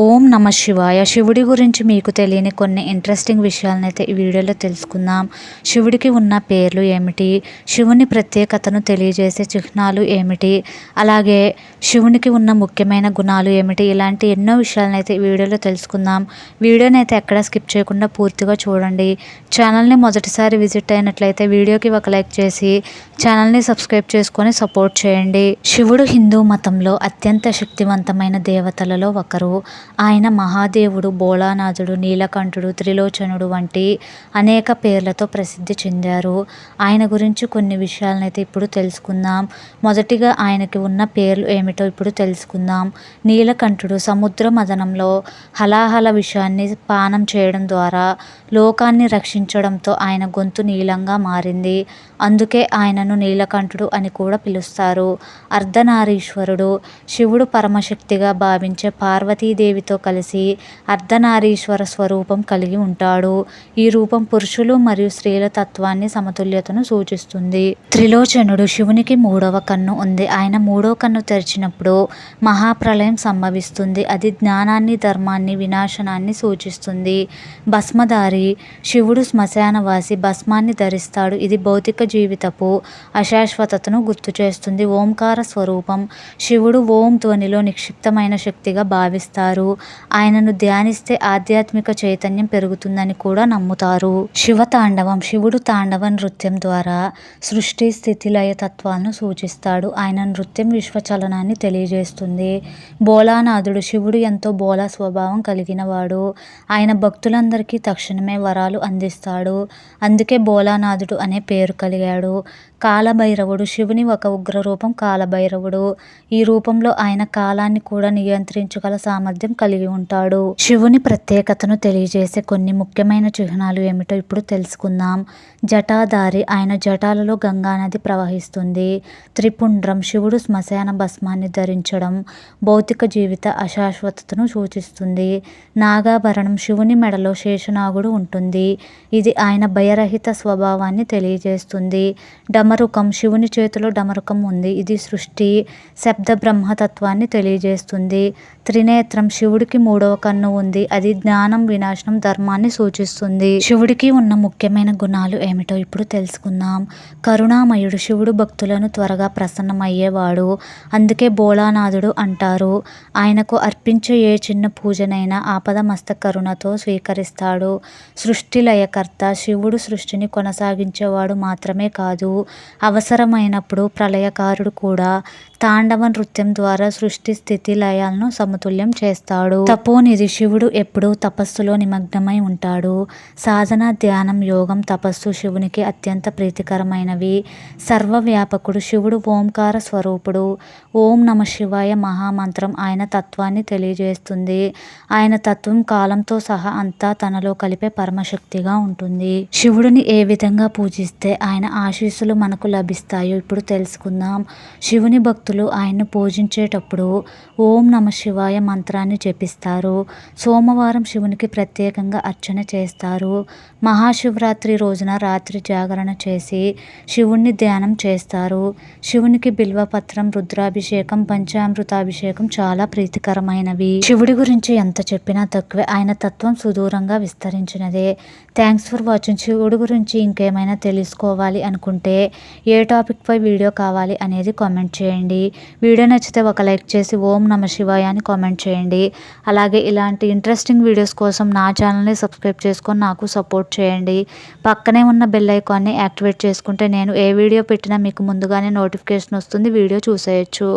ఓం నమ శివాయ. శివుడి గురించి మీకు తెలియని కొన్ని ఇంట్రెస్టింగ్ విషయాలను అయితే ఈ వీడియోలో తెలుసుకుందాం. శివుడికి ఉన్న పేర్లు ఏమిటి? శివుని ప్రత్యేకతను తెలియజేసే చిహ్నాలు ఏమిటి? అలాగే శివునికి ఉన్న ముఖ్యమైన గుణాలు ఏమిటి? ఇలాంటి ఎన్నో విషయాలను అయితే ఈ వీడియోలో తెలుసుకుందాం. వీడియోని అయితే ఎక్కడ స్కిప్ చేయకుండా పూర్తిగా చూడండి. ఛానల్ని మొదటిసారి విజిట్ అయినట్లయితే వీడియోకి ఒక లైక్ చేసి ఛానల్ని సబ్స్క్రైబ్ చేసుకొని సపోర్ట్ చేయండి. శివుడు హిందూ మతంలో అత్యంత శక్తివంతమైన దేవతలలో ఒకరు. ఆయన మహాదేవుడు భోళానాథుడు నీలకంఠుడు త్రిలోచనుడు వంటి అనేక పేర్లతో ప్రసిద్ధి చెందారు. ఆయన గురించి కొన్ని విషయాలనైతే ఇప్పుడు తెలుసుకుందాం. మొదటిగా ఆయనకి ఉన్న పేర్లు ఏమిటో ఇప్పుడు తెలుసుకుందాం. నీలకంఠుడు సముద్ర మదనంలో హలాహల విషయాన్ని పానం చేయడం ద్వారా లోకాన్ని రక్షించడంతో ఆయన గొంతు నీలంగా మారింది. అందుకే ఆయనను నీలకంఠుడు అని కూడా పిలుస్తారు. అర్ధనారీశ్వరుడు శివుడు పరమశక్తిగా భావించే పార్వతీదేవి దేవితో కలిసి అర్ధనారీశ్వర స్వరూపం కలిగి ఉంటాడు. ఈ రూపం పురుషులు మరియు స్త్రీల తత్వాన్ని సమతుల్యతను సూచిస్తుంది. త్రిలోచనుడు శివునికి మూడవ కన్ను ఉంది. ఆయన మూడవ కన్ను తెరిచినప్పుడు మహాప్రలయం సంభవిస్తుంది. అది జ్ఞానాన్ని ధర్మాన్ని వినాశనాన్ని సూచిస్తుంది. భస్మధారి శివుడు శ్మశానవాసి భస్మాన్ని ధరిస్తాడు. ఇది భౌతిక జీవితపు అశాశ్వతతను గుర్తు చేస్తుంది. ఓంకార స్వరూపం శివుడు ఓం ధ్వనిలో నిక్షిప్తమైన శక్తిగా భావిస్తారు. ఆయనను ధ్యానిస్తే ఆధ్యాత్మిక చైతన్యం పెరుగుతుందని కూడా నమ్ముతారు. శివ తాండవం శివుడు తాండవ నృత్యం ద్వారా సృష్టి స్థితి లయ తత్వాలను సూచిస్తాడు. ఆయన నృత్యం విశ్వచలనాన్ని తెలియజేస్తుంది. బోలానాథుడు శివుడు ఎంతో బోలా స్వభావం కలిగిన వాడు ఆయన భక్తులందరికీ తక్షణమే వరాలు అందిస్తాడు. అందుకే బోలానాథుడు అనే పేరు కలిగాడు. కాలభైరవుడు శివుని ఒక ఉగ్ర రూపం కాలభైరవుడు. ఈ రూపంలో ఆయన కాలాన్ని కూడా నియంత్రించగల సామర్థ్యం కలిగి ఉంటాడు. శివుని ప్రత్యేకతను తెలియజేసే కొన్ని ముఖ్యమైన చిహ్నాలు ఏమిటో ఇప్పుడు తెలుసుకుందాం. జటాధారి ఆయన జటాలలో గంగానది ప్రవహిస్తుంది. త్రిపుండ్రం శివుడు శ్మశాన భస్మాన్ని ధరించడం భౌతిక జీవిత అశాశ్వతను సూచిస్తుంది. నాగాభరణం శివుని మెడలో శేషనాగుడు ఉంటుంది. ఇది ఆయన భయరహిత స్వభావాన్ని తెలియజేస్తుంది. డమరుకం శివుని చేతిలో డమరుకం ఉంది. ఇది సృష్టి శబ్ద బ్రహ్మతత్వాన్ని తెలియజేస్తుంది. త్రినేత్రం శివుడికి మూడవ కన్ను ఉంది. అది జ్ఞానం వినాశనం ధర్మాన్ని సూచిస్తుంది. శివుడికి ఉన్న ముఖ్యమైన గుణాలు ఏమిటో ఇప్పుడు తెలుసుకుందాం. కరుణామయుడు శివుడు భక్తులను త్వరగా ప్రసన్నమయ్యేవాడు. అందుకే బోళానాథుడు అంటారు. ఆయనకు అర్పించే ఏ చిన్న పూజనైనా ఆపద మస్త కరుణతో స్వీకరిస్తాడు. సృష్టి లయకర్త శివుడు సృష్టిని కొనసాగించేవాడు మాత్రమే కాదు. అవసరమైనప్పుడు ప్రళయకారుడు కూడా తాండవ నృత్యం ద్వారా సృష్టి స్థితి లయాలను సమతుల్యం చేస్తాడు. తపోనిధి శివుడు ఎప్పుడూ తపస్సులో నిమగ్నమై ఉంటాడు. సాధన ధ్యానం యోగం తపస్సు శివునికి అత్యంత ప్రీతికరమైనవి. సర్వవ్యాపకుడు శివుడు ఓంకార స్వరూపుడు. ఓం నమ శివాయ మహామంత్రం ఆయన తత్వాన్ని తెలియజేస్తుంది. ఆయన తత్వం కాలంతో సహా అంతా తనలో కలిపే పరమశక్తిగా ఉంటుంది. శివుడిని ఏ విధంగా పూజిస్తే ఆయన ఆశీస్సులు మనకు లభిస్తాయో ఇప్పుడు తెలుసుకుందాం. శివుని భక్తులు ఆయన్ను పూజించేటప్పుడు ఓం నమ శివాయ మంత్రాన్ని జపిస్తారు. సోమవారం శివునికి ప్రత్యేకంగా అర్చన చేస్తారు. మహాశివరాత్రి రోజున రాత్రి జాగరణ చేసి శివుణ్ణి ధ్యానం చేస్తారు. శివునికి బిల్వపత్రం రుద్రాభిషేకం పంచామృతాభిషేకం చాలా ప్రీతికరమైనవి. శివుడి గురించి ఎంత చెప్పినా తక్కువే. ఆయన తత్వం సుదూరంగా విస్తరించినదే. Thanks for watching. శివుడి గురించి ఇంకేమైనా తెలుసుకోవాలి అనుకుంటే ఏ టాపిక్పై వీడియో కావాలి అనేది కామెంట్ చేయండి. వీడియో నచ్చితే ఒక లైక్ చేసి ఓం నమ శివాయ అని కామెంట్ చేయండి అలాగే ఇలాంటి ఇంట్రెస్టింగ్ వీడియోస్ కోసం నా ఛానల్ని సబ్స్క్రైబ్ చేసుకొని నాకు సపోర్ట్ చేయండి. పక్కనే ఉన్న బెల్ ఐకాన్ని యాక్టివేట్ చేసుకుంటే నేను ఏ వీడియో పెట్టినా మీకు ముందుగానే నోటిఫికేషన్ వస్తుంది వీడియో చూసేయచ్చు.